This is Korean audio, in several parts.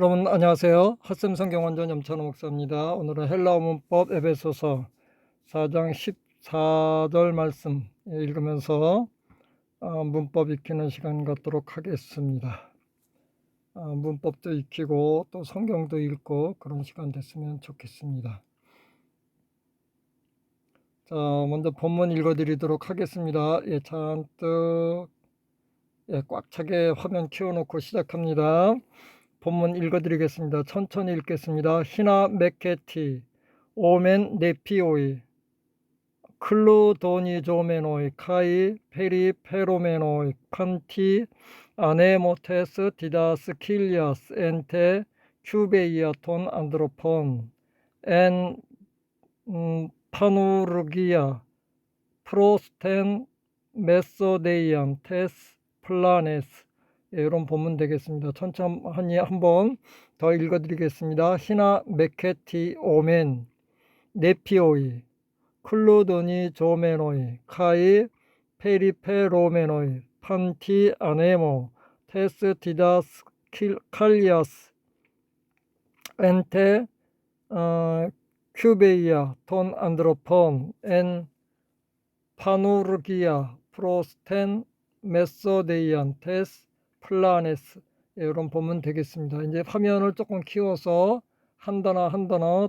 여러분 안녕하세요. 핫샘 성경 원전 염찬호 목사입니다. 오늘은 헬라어 문법 에베소서 4장 14절 말씀 읽으면서 어, 문법 익히는 시간 갖도록 하겠습니다. 어, 문법도 익히고 또 성경도 읽고 그런 시간 됐으면 좋겠습니다. 자, 먼저 본문 읽어드리도록 하겠습니다. 예, 잔뜩 예, 꽉 차게 화면 키워놓고 시작합니다. 본문 읽어드리겠습니다. 천천히 읽겠습니다. 히나 메케티 오멘 네피오이 클루도니 조메노이 카이 페리 페로메노이 판티 아네모테스 디다스 킬리아스 엔테 큐베이아톤 안드로폰 엔 음, 파누르기아 프로스텐 메소데이안 테스 플라네스 예, 이런 본문 되겠습니다. 천천히 한번 더 읽어드리겠습니다. 히나 메케티 오멘 네피오이 클로도니 조메노이 카이 페리페로메노이 판티 아네모 테스 디다스 킬, 칼리아스 엔테 어, 큐베이아 톤 안드로폰 엔 파누르기아 프로스텐 메소데이안 테스 예, 이런 보면 되겠습니다. 이제 화면을 조금 키워서 한 단어 한 단어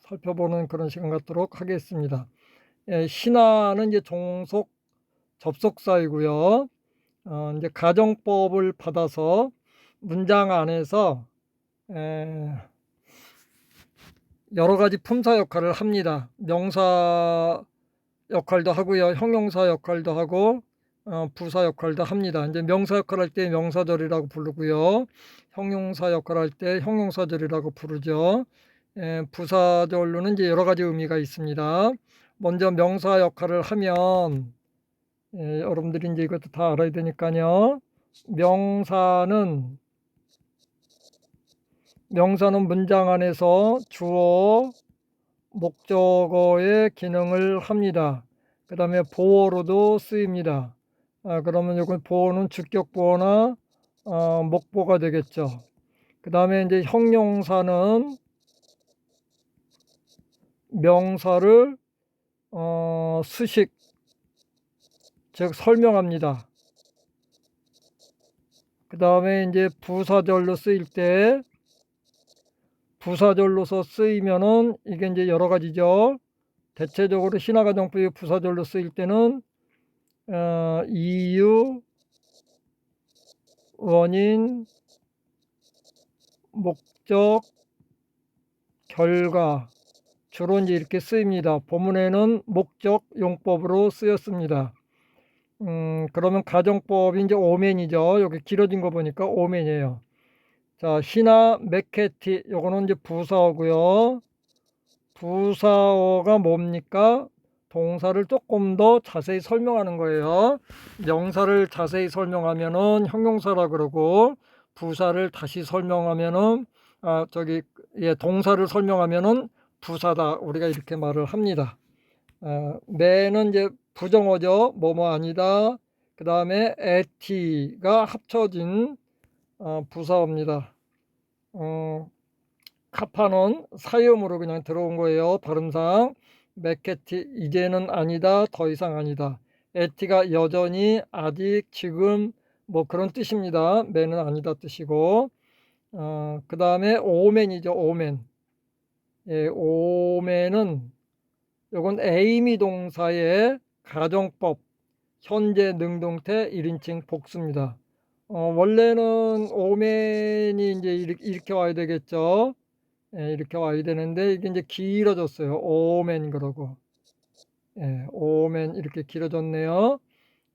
살펴보는 그런 시간 갖도록 하겠습니다. 예, 신화는 이제 종속 접속사이고요. 어, 이제 가정법을 받아서 문장 안에서 에, 여러 가지 품사 역할을 합니다. 명사 역할도 하고요. 형용사 역할도 하고 어, 부사 역할도 합니다. 이제 명사 역할 할 때 명사절이라고 부르고요. 형용사 역할 할 때 형용사절이라고 부르죠. 예, 부사절로는 이제 여러 가지 의미가 있습니다. 먼저 명사 역할을 하면 예, 여러분들이 이제 이것도 다 알아야 되니까요. 명사는 명사는 문장 안에서 주어, 목적어의 기능을 합니다. 그 다음에 보어로도 쓰입니다. 아, 그러면 이건 보어는 주격 보어나 어, 목보가 되겠죠. 그 다음에 이제 형용사는 명사를 어, 수식 즉 설명합니다. 그 다음에 이제 부사절로 쓰일 때 부사절로서 쓰이면은 이게 이제 여러 가지죠. 대체적으로 신화가정법이 부사절로 쓰일 때는 어, 이유, 원인, 목적, 결과 주로 이제 이렇게 쓰입니다. 본문에는 목적 용법으로 쓰였습니다. 음, 그러면 가정법이 이제 오멘이죠. 여기 길어진 거 보니까 오멘이에요. 자, 시나 메케티 요거는 이제 부사어고요. 부사어가 뭡니까? 동사를 조금 더 자세히 설명하는 거예요. 명사를 자세히 설명하면은 형용사라 그러고 부사를 다시 설명하면은 아 저기 예 동사를 설명하면은 부사다 우리가 이렇게 말을 합니다. 아, 매는 이제 부정어죠. 뭐뭐 아니다. 그 다음에 에티가 합쳐진 어, 부사어입니다. 어, 카파는 사이음으로 그냥 들어온 거예요. 발음상. 맥케티 이제는 아니다 더 이상 아니다. 에티가 여전히 아직 지금 뭐 그런 뜻입니다. 매는 아니다 뜻이고. 어, 그 다음에 오멘이죠 오멘 예, 오멘은 요건 에이미 동사의 가정법 현재 능동태 1인칭 복수입니다. 어, 원래는 오멘이 이제 이렇게 와야 되겠죠 예, 이렇게 와야 되는데 이게 이제 길어졌어요. 오멘 그러고 예, 오멘 이렇게 길어졌네요.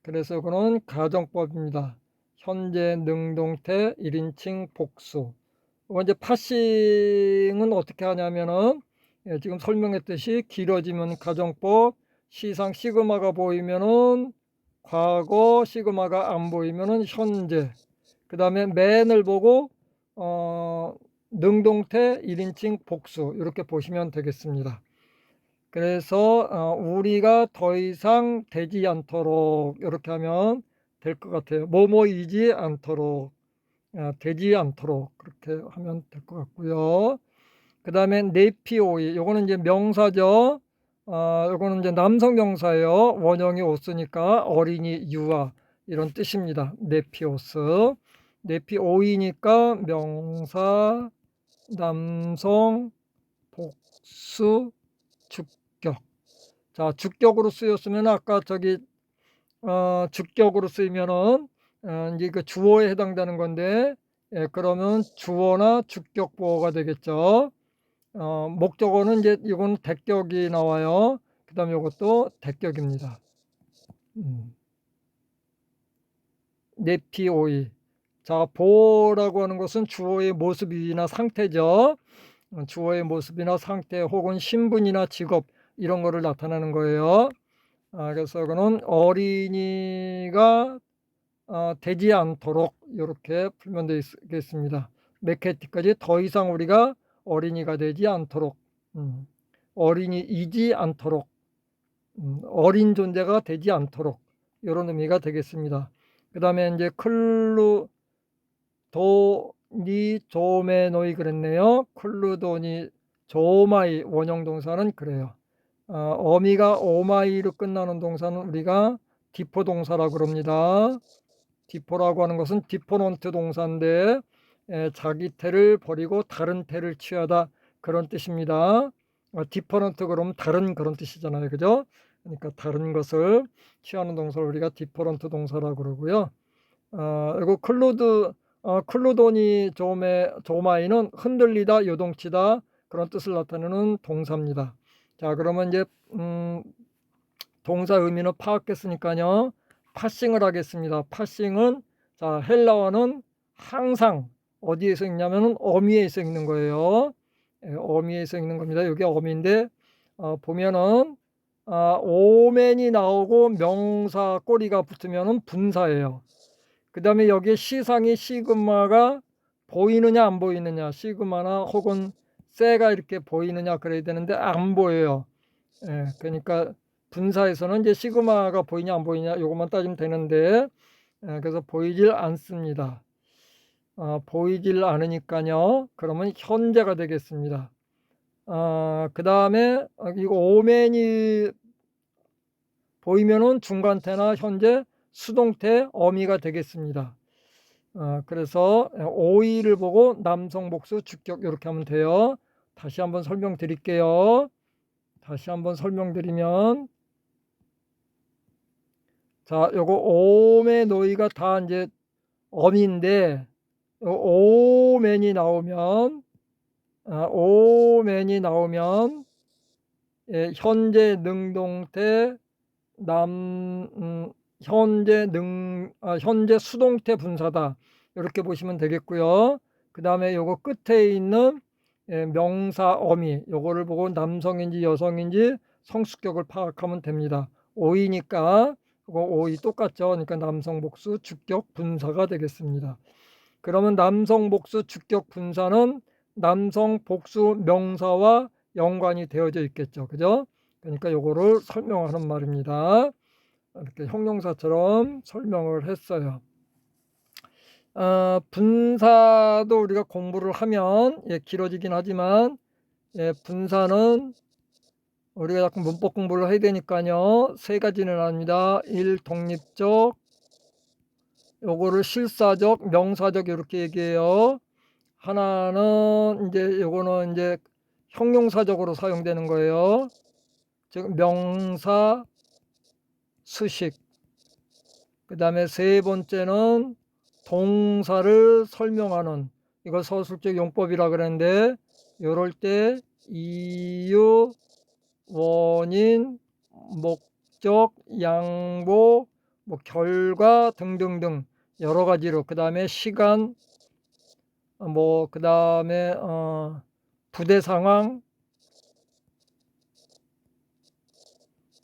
그래서 그는 가정법입니다. 현재 능동태 1인칭 복수. 이제 파싱은 어떻게 하냐면은 예, 지금 설명했듯이 길어지면 가정법 시상 시그마가 보이면은 과거 시그마가 안 보이면은 현재 그 다음에 맨을 보고 어 능동태 1인칭 복수 이렇게 보시면 되겠습니다. 그래서 어, 우리가 더 이상 되지 않도록 이렇게 하면 될 것 같아요. 뭐뭐이지 않도록 어, 되지 않도록 그렇게 하면 될 것 같고요. 그 다음에 네피오이 요거는 이제 명사죠. 아, 요거는 이제 남성 명사예요. 원형이 오스니까 어린이 유아 이런 뜻입니다. 네피오스. 네피오이니까 명사 남성 복수 주격. 자, 주격으로 쓰였으면 아까 저기 어, 주격으로 쓰이면은 어, 이제 그 주어에 해당되는 건데 예, 그러면 주어나 주격 보어가 되겠죠. 어, 목적어는 이제 이건 대격이 나와요. 그다음에 이것도 대격입니다. 음. 네피오이. 자, 보라고 하는 것은 주어의 모습이나 상태죠. 어, 주어의 모습이나 상태 혹은 신분이나 직업 이런 거를 나타내는 거예요. 아, 그래서 그는 어린이가 어, 되지 않도록 이렇게 풀면 되겠습니다. 메케티까지 더 이상 우리가 어린이가 되지 않도록 음, 어린이이지 않도록 음, 어린 존재가 되지 않도록 이런 의미가 되겠습니다. 그 다음에 이제 클루 도니 조메노이 그랬네요. 클루도니 조마이 원형 동사는 그래요. 어, 어미가 오마이로 끝나는 동사는 우리가 디포 동사라고 그럽니다. 디포라고 하는 것은 디포넌트 동사인데 에, 자기 태를 버리고 다른 태를 취하다 그런 뜻입니다. 어, 디퍼런트 그러면 다른 그런 뜻이잖아요. 그죠? 그러니까 다른 것을 취하는 동사를 우리가 디퍼런트 동사라고 그러고요. 어, 이거 클로드 어, 클로도니 조메, 조마이는 흔들리다, 요동치다 그런 뜻을 나타내는 동사입니다. 자, 그러면 이제 음, 동사 의미는 파악했으니까요. 파싱을 하겠습니다. 파싱은 자 헬라어는 항상 어디에서 읽냐면은 어미에서 읽는 거예요. 예, 어미에서 읽는 겁니다. 여기 어미인데 어, 보면은 아, 오맨이 나오고 명사 꼬리가 붙으면은 분사예요. 그 다음에 여기에 시상이 시그마가 보이느냐 안 보이느냐 시그마나 혹은 세가 이렇게 보이느냐 그래야 되는데 안 보여요. 예, 그러니까 분사에서는 이제 시그마가 보이냐 안 보이냐 이것만 따지면 되는데 예, 그래서 보이질 않습니다. 어, 보이질 않으니까요. 그러면 현재가 되겠습니다. 어, 그 다음에 이거 오맨이 보이면은 중간태나 현재 수동태 어미가 되겠습니다. 어, 그래서 오이를 보고 남성 복수 주격 이렇게 하면 돼요. 다시 한번 설명드릴게요. 다시 한번 설명드리면 자, 요거 오메 노이가 다 이제 어미인데 오맨이 나오면 아, 오맨이 나오면 예, 현재 능동태 남 음, 현재 능 아, 현재 수동태 분사다 이렇게 보시면 되겠고요. 그 다음에 요거 끝에 있는 예, 명사 어미 요거를 보고 남성인지 여성인지 성수격을 파악하면 됩니다. 오이니까 그거 오이 똑같죠. 그러니까 남성 복수 주격 분사가 되겠습니다. 그러면 남성 복수 주격 분사는 남성 복수 명사와 연관이 되어져 있겠죠. 그죠? 그러니까 요거를 설명하는 말입니다. 이렇게 형용사처럼 설명을 했어요. 어, 분사도 우리가 공부를 하면 예, 길어지긴 하지만 예, 분사는 우리가 자꾸 문법 공부를 해야 되니까요. 세 가지는 합니다. 일 독립적, 요거를 실사적, 명사적 이렇게 얘기해요. 하나는 이제 요거는 이제 형용사적으로 사용되는 거예요. 즉 명사, 수식. 그 다음에 세 번째는 동사를 설명하는 이거 서술적 용법이라 그러는데 이럴 때 이유, 원인, 목적, 양보, 뭐 결과 등등등 여러 가지로 그 다음에 시간, 뭐 그 다음에 어, 부대 상황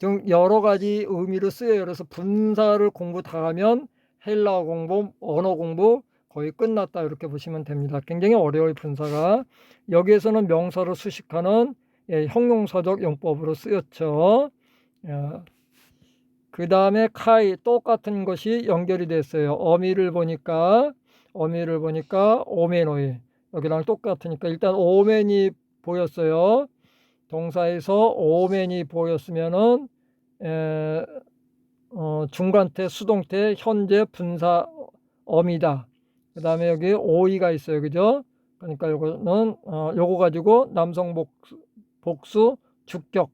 등 여러 가지 의미로 쓰여요. 그래서 분사를 공부 다 하면 헬라어 공부, 언어 공부 거의 끝났다 이렇게 보시면 됩니다. 굉장히 어려워요 분사가. 여기에서는 명사를 수식하는 예, 형용사적 용법으로 쓰였죠. 그 다음에 카이 똑같은 것이 연결이 됐어요. 어미를 보니까 어미를 보니까 오메노이 여기랑 똑같으니까 일단 오맨이 보였어요. 동사에서 오맨이 보였으면은 에, 어, 중간태, 수동태, 현재, 분사, 어미다. 그 다음에 여기 오이가 있어요. 그죠? 그러니까 요거는, 어, 요거 가지고 남성 복수, 복수 주격,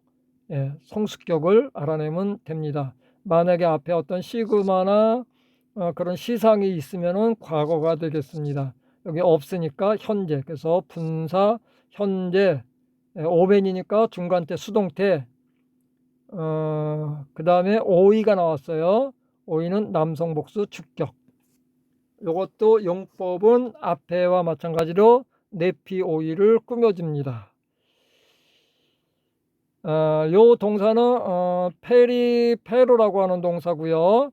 예, 성수격을 알아내면 됩니다. 만약에 앞에 어떤 시그마나 어, 그런 시상이 있으면은 과거가 되겠습니다. 여기 없으니까 현재. 그래서 분사, 현재, 예, 오벤이니까 중간태, 수동태, 어, 그 다음에 오이가 나왔어요. 오이는 남성 복수 주격. 이것도 용법은 앞에와 마찬가지로 내피 오이를 꾸며줍니다. 어, 요 동사는 어, 페리 페로라고 하는 동사고요.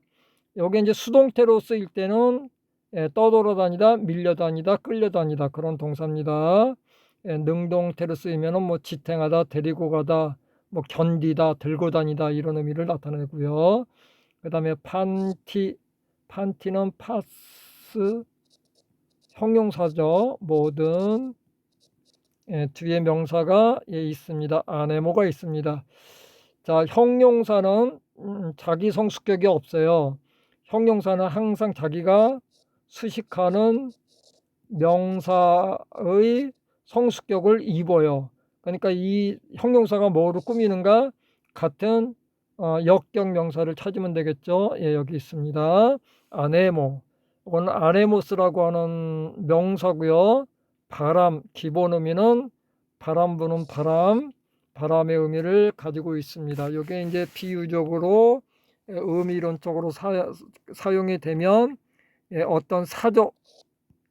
여기 이제 수동태로 쓰일 때는 예, 떠돌아다니다, 밀려다니다, 끌려다니다 그런 동사입니다. 예, 능동태로 쓰이면은 뭐 지탱하다, 데리고 가다, 뭐 견디다, 들고 다니다 이런 의미를 나타내고요. 그 다음에 판티, 판티는 파스 형용사죠. 모든 예, 뒤에 명사가 예, 있습니다. 아네모가 있습니다. 자, 형용사는 음, 자기 성수격이 없어요. 형용사는 항상 자기가 수식하는 명사의 성수격을 입어요. 그러니까 이 형용사가 뭐로 꾸미는가? 같은 어, 역격 명사를 찾으면 되겠죠. 예, 여기 있습니다. 아네모. 이건 아네모스라고 하는 명사고요. 바람, 기본 의미는 바람 부는 바람, 바람의 의미를 가지고 있습니다. 이게 이제 비유적으로 의미론적으로 사, 사용이 되면 예, 어떤 사조,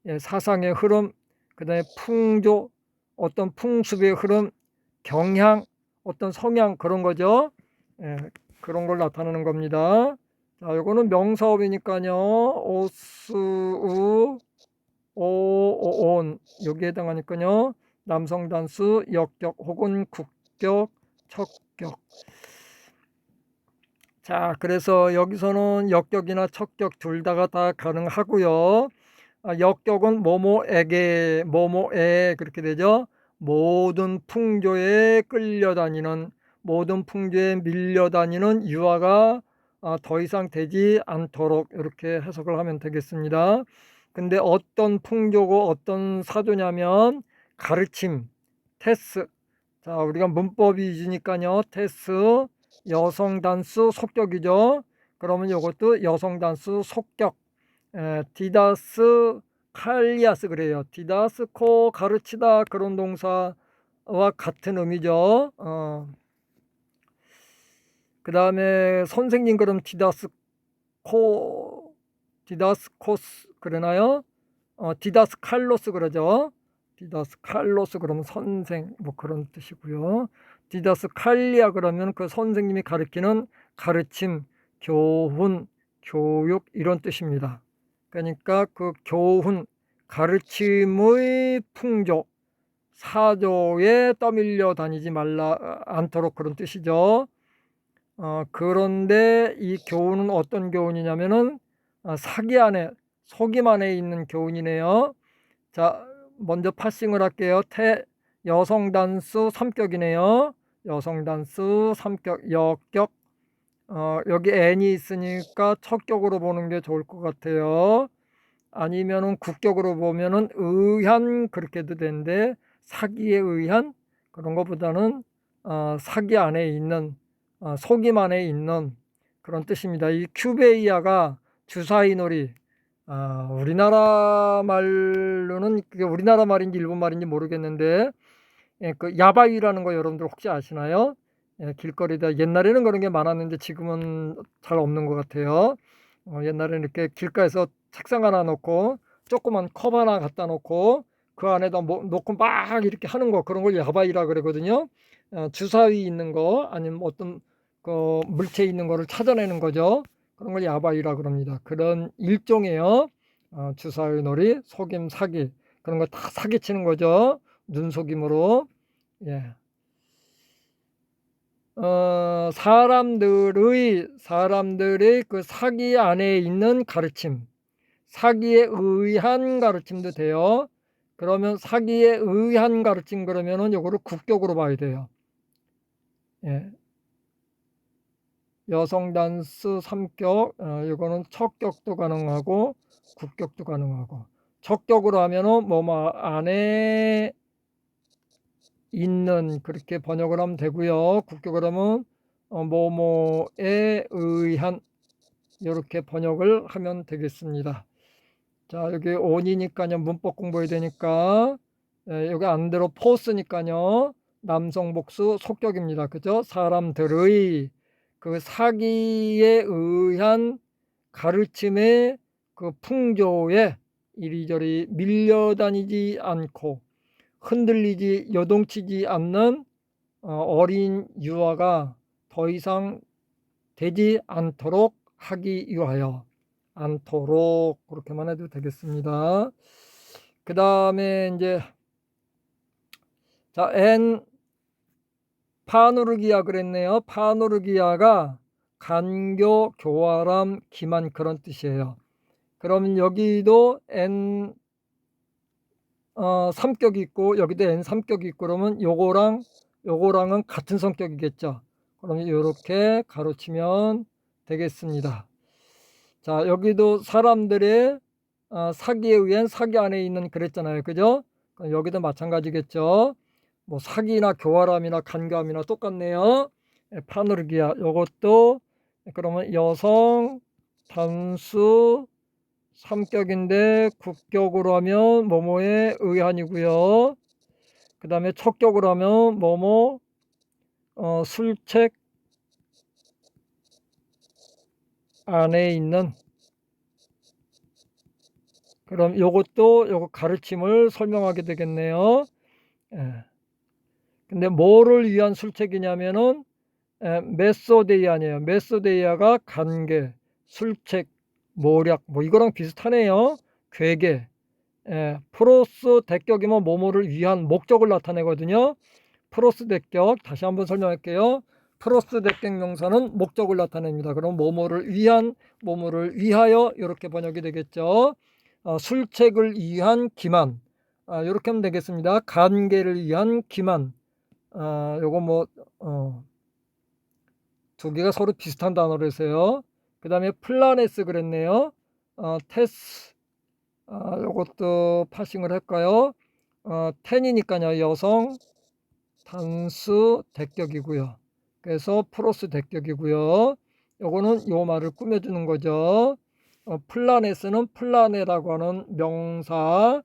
예, 사상의 흐름, 그 다음에 풍조, 어떤 풍습의 흐름, 경향, 어떤 성향 그런 거죠. 예, 그런 걸 나타내는 겁니다. 자, 요거는 명사업이니까요. 오스우 오온 여기에 해당하니까요. 남성 단수 역격 혹은 국격 척격 자 그래서 여기서는 역격이나 척격 둘 다가 다 가능하고요. 아, 역격은 뭐뭐에게 뭐뭐에 그렇게 되죠. 모든 풍조에 끌려다니는 모든 풍조에 밀려다니는 유아가 아, 더 이상 되지 않도록 이렇게 해석을 하면 되겠습니다. 근데 어떤 풍조고 어떤 사조냐면 가르침, 테스. 자, 우리가 문법이 있으니까요. 테스, 여성 단수 속격이죠. 그러면 이것도 여성 단수 속격. 에, 디다스 칼리아스 그래요. 디다스 코 가르치다 그런 동사와 같은 의미죠. 어. 그 다음에 선생님 그럼 디다스 코 디다스코스 그러나요? 어, 디다스 칼로스 그러죠. 디다스 칼로스 그러면 선생 뭐 그런 뜻이고요. 디다스 칼리아 그러면 그 선생님이 가르치는 가르침, 교훈, 교육 이런 뜻입니다. 그러니까 그 교훈, 가르침의 풍조, 사조에 떠밀려 다니지 말라 않도록 그런 뜻이죠. 어, 그런데 이 교훈은 어떤 교훈이냐면은 어, 사기 안에 속임 안에 있는 교훈이네요. 자, 먼저 파싱을 할게요. 태 여성 단수 3격이네요. 여성 단수 3격 역격 어, 여기 n이 있으니까 첫 격으로 보는 게 좋을 것 같아요. 아니면은 국격으로 보면은 의한 그렇게도 되는데 사기에 의한 그런 것보다는 어, 사기 안에 있는 어, 속임 안에 있는 그런 뜻입니다. 이 큐베이아가 주사위 놀이 아, 우리나라 말로는 그게 우리나라 말인지 일본 말인지 모르겠는데 예, 그 야바위라는 거 여러분들 혹시 아시나요? 예, 길거리다 옛날에는 그런 게 많았는데 지금은 잘 없는 것 같아요. 어, 옛날에는 이렇게 길가에서 책상 하나 놓고 조그만 컵 하나 갖다 놓고 그 안에다 뭐, 놓고 막 이렇게 하는 거 그런 걸 야바위라 그러거든요. 어, 주사위 있는 거 아니면 어떤 그 물체 있는 거를 찾아내는 거죠. 그런 걸 야바위라 그럽니다. 그런 일종이에요. 어, 주사위 놀이, 속임, 사기 그런 거 다 사기치는 거죠. 눈속임으로. 예. 어, 사람들의 사람들의 그 사기 안에 있는 가르침, 사기에 의한 가르침도 돼요. 그러면 사기에 의한 가르침 그러면은 요거를 국격으로 봐야 돼요. 예. 여성 단수 3격, 어, 이거는 척격도 가능하고 국격도 가능하고 척격으로 하면은 뭐뭐 안에 있는 그렇게 번역을 하면 되고요. 국격으로 하면 어, 뭐뭐에 의한 이렇게 번역을 하면 되겠습니다. 자 여기 온이니까요 문법 공부해야 되니까 예, 여기 안대로 포스니까요 남성 복수 속격입니다. 그죠? 사람들의 그 사기에 의한 가르침의 그 풍조에 이리저리 밀려다니지 않고 흔들리지 요동치지 않는 어, 어린 유아가 더 이상 되지 않도록 하기 위하여 않도록 그렇게만 해도 되겠습니다. 그 다음에 이제 자, 엔 파누르기아 그랬네요. 파누르기아가 간교, 교활함, 기만 그런 뜻이에요. 그러면 여기도 N 어, 삼격이 있고 여기도 N 삼격이 있고 그러면 요거랑 요거랑은 같은 성격이겠죠. 그러면 이렇게 가로치면 되겠습니다. 자 여기도 사람들의 어, 사기에 의한 사기 안에 있는 그랬잖아요. 그죠? 그럼 여기도 마찬가지겠죠. 뭐 사기나 교활함이나 간감이나 똑같네요. 예, 파누르기아 요것도 그러면 여성 단수 삼격인데 국격으로 하면 뭐뭐에 의한이고요. 그 다음에 척격으로 하면 뭐뭐 어, 술책 안에 있는 그럼 요것도 요거 가르침을 설명하게 되겠네요. 예. 근데 뭐를 위한 술책이냐면은 에, 메소데이아네요. 메소데이아가 관계, 술책, 모략 뭐 이거랑 비슷하네요. 괴계. 에, 프로스 대격이면 뭐뭐를 위한 목적을 나타내거든요. 프로스 대격 다시 한번 설명할게요. 프로스 대격 명사는 목적을 나타냅니다. 그럼 뭐뭐를 위한, 뭐뭐를 위하여 이렇게 번역이 되겠죠. 어, 술책을 위한 기만 아, 이렇게 하면 되겠습니다. 관계를 위한 기만 아, 요거 뭐, 어, 두 개가 서로 비슷한 단어로 해서요. 그 다음에 플라네스 그랬네요. 어, 테스, 아, 요것도 파싱을 할까요? 어, 텐이니까요. 여성, 단수, 대격이고요. 그래서 프로스 대격이고요. 요거는 요 말을 꾸며주는 거죠. 어, 플라네스는 플라네라고 하는 명사.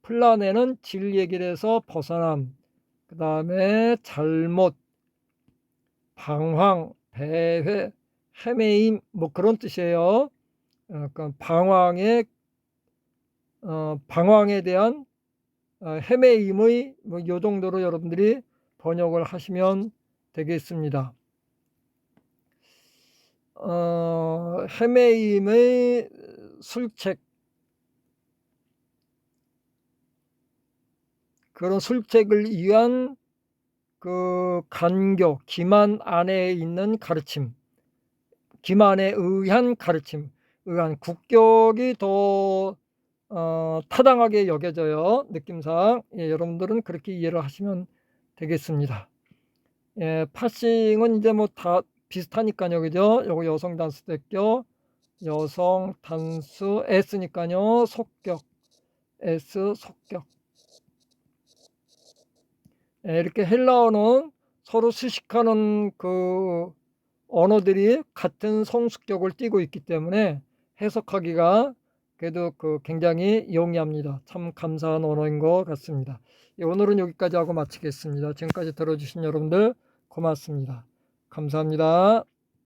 플라네는 진리길에서 벗어남. 그 다음에 잘못, 방황, 배회, 헤매임 뭐 그런 뜻이에요. 그러니까 방황의 어, 방황에 대한 어, 헤매임의 뭐요 정도로 여러분들이 번역을 하시면 되겠습니다. 어, 헤매임의 술책 그런 술책을 위한 그 간교, 기만 안에 있는 가르침, 기만에 의한 가르침, 의한 국격이 더 어, 타당하게 여겨져요. 느낌상. 예, 여러분들은 그렇게 이해를 하시면 되겠습니다. 예, 파싱은 이제 뭐 다 비슷하니까요. 그죠? 요거 여성 단수 대격, 여성 단수 S니까요. 속격, S 속격. 예, 이렇게 헬라어는 서로 수식하는 그 언어들이 같은 성수격을 띠고 있기 때문에 해석하기가 그래도 그 굉장히 용이합니다. 참 감사한 언어인 것 같습니다. 예, 오늘은 여기까지 하고 마치겠습니다. 지금까지 들어주신 여러분들 고맙습니다. 감사합니다.